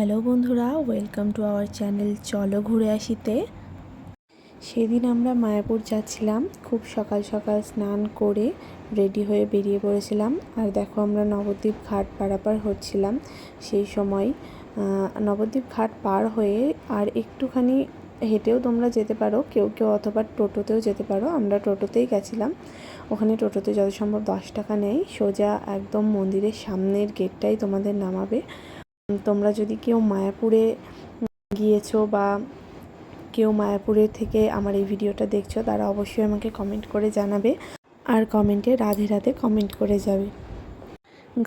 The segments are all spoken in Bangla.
হ্যালো বন্ধুরা, ওয়েলকাম টু আওয়ার চ্যানেল। চলো ঘুরে আসিতে সেদিন আমরা মায়াপুর যাচ্ছিলাম, খুব সকাল সকাল স্নান করে রেডি হয়ে বেরিয়ে পড়েছিলাম। আর দেখো আমরা নবদ্বীপ ঘাট পারাপার হচ্ছিলাম সেই সময়। নবদ্বীপ ঘাট পার হয়ে আর একটুখানি হেঁটেও তোমরা যেতে পারো, কেউ কেউ অথবা টোটোতেও যেতে পারো। আমরা টোটোতেই গেছিলাম। ওখানে টোটোতে যত সম্ভব দশ টাকা নেয় সোজা একদম মন্দিরের সামনের গেটটাই তোমাদের নামাবে। তোমরা যদি কেউ মায়াপুরে গিয়েছো বা কেউ মায়াপুরে থেকে আমার এই ভিডিওটা দেখছ, তারা অবশ্যই আমাকে কমেন্ট করে জানাবে আর কমেন্টে রাধে রাধে কমেন্ট করে যাবে।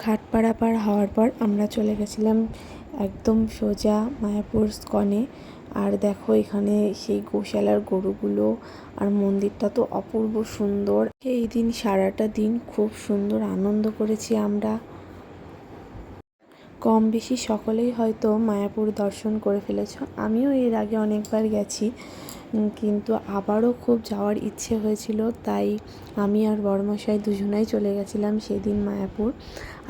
ঘাট পারাপার হওয়ার পর আমরা চলে গেছিলাম একদম সোজা মায়াপুর স্কনে আর দেখো এখানে সেই গোশালার গরুগুলো আর মন্দিরটা তো অপূর্ব সুন্দর। এই দিন সারাটা দিন খুব সুন্দর আনন্দ করেছি আমরা। কম বেশি সকলেই হয়তো মায়াপুর দর্শন করে ফেলেছ। আমিও এর আগে অনেকবার গেছি কিন্তু আবারও খুব যাওয়ার ইচ্ছে হয়েছিল, তাই আমি আর বড়মশাই দুজনাই চলে গেছিলাম সেদিন মায়াপুর।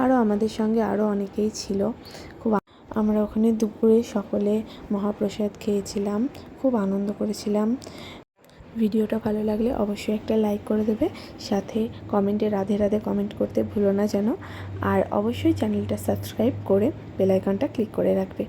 আরও আমাদের সঙ্গে আরও অনেকেই ছিল। খুব আমরা ওখানে দুপুরে সকলে মহাপ্রসাদ খেয়েছিলাম, খুব আনন্দ করেছিলাম। ভিডিওটা ভালো লাগলে অবশ্যই একটা লাইক করে দেবে। সাথে কমেন্টে রাধে রাধে কমেন্ট করতে ভুলো না যেন। আর অবশ্যই চ্যানেলটা সাবস্ক্রাইব করে বেলাইকনটা ক্লিক করে রাখবে।